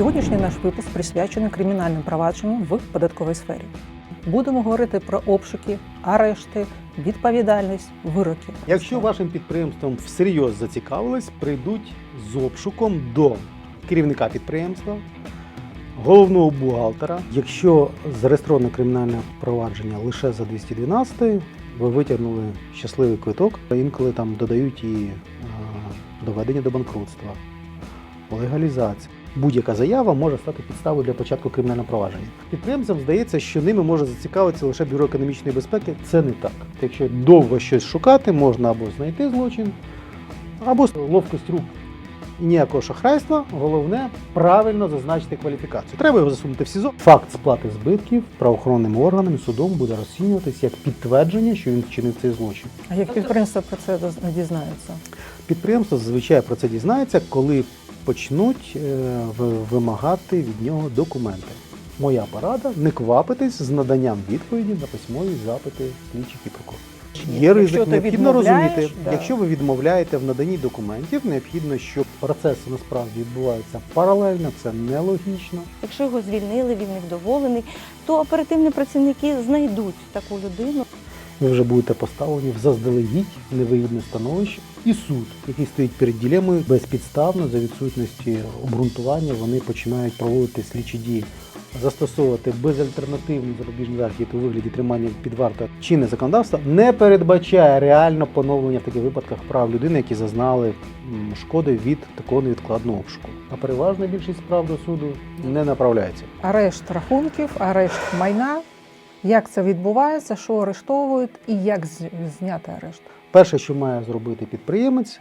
Сьогоднішній наш випуск присвячений кримінальним провадженням в податковій сфері. Будемо говорити про обшуки, арешти, відповідальність, вироки. Якщо вашим підприємством всерйоз зацікавились, прийдуть з обшуком до керівника підприємства, головного бухгалтера. Якщо зареєстроване кримінальне провадження лише за 212, ви витягнули щасливий квиток, інколи там додають і е, доведення до банкрутства, легалізація. Будь-яка заява може стати підставою для початку кримінального провадження. Підприємцям здається, що ними може зацікавитися лише бюро економічної безпеки. Це не так. Якщо довго щось шукати, можна або знайти злочин, або ловкость рук. І ніякого шахрайства, головне правильно зазначити кваліфікацію. Треба його засунути в СІЗО. Факт сплати збитків правоохоронними органами судом буде розцінюватись як підтвердження, що він вчинив цей злочин. А як підприємство про це не дізнається? Підприємство зазвичай про це дізнається, коли почнуть е, вимагати від нього документи. Моя порада не квапитись з наданням відповіді на письмові запити слідчих і прокурорів. Є ризик, необхідно розуміти, да. якщо ви відмовляєте в наданні документів, необхідно, щоб процеси насправді відбуваються паралельно, це нелогічно. Якщо його звільнили, він невдоволений, то оперативні працівники знайдуть таку людину. Ви вже будете поставлені в заздалегідь невигідне становище, і суд, який стоїть перед ділемою, безпідставно за відсутності обґрунтування, вони починають проводити слідчі дії. Застосовувати безальтернативні запобіжні заходи у вигляді тримання під вартою чинне законодавство не передбачає реально поновлення в таких випадках прав людини, які зазнали шкоди від такого невідкладного обшуку. А переважна більшість справ до суду не направляється. Арешт рахунків, арешт майна. Як це відбувається, що арештовують і як зняти арешт? Перше, що має зробити підприємець,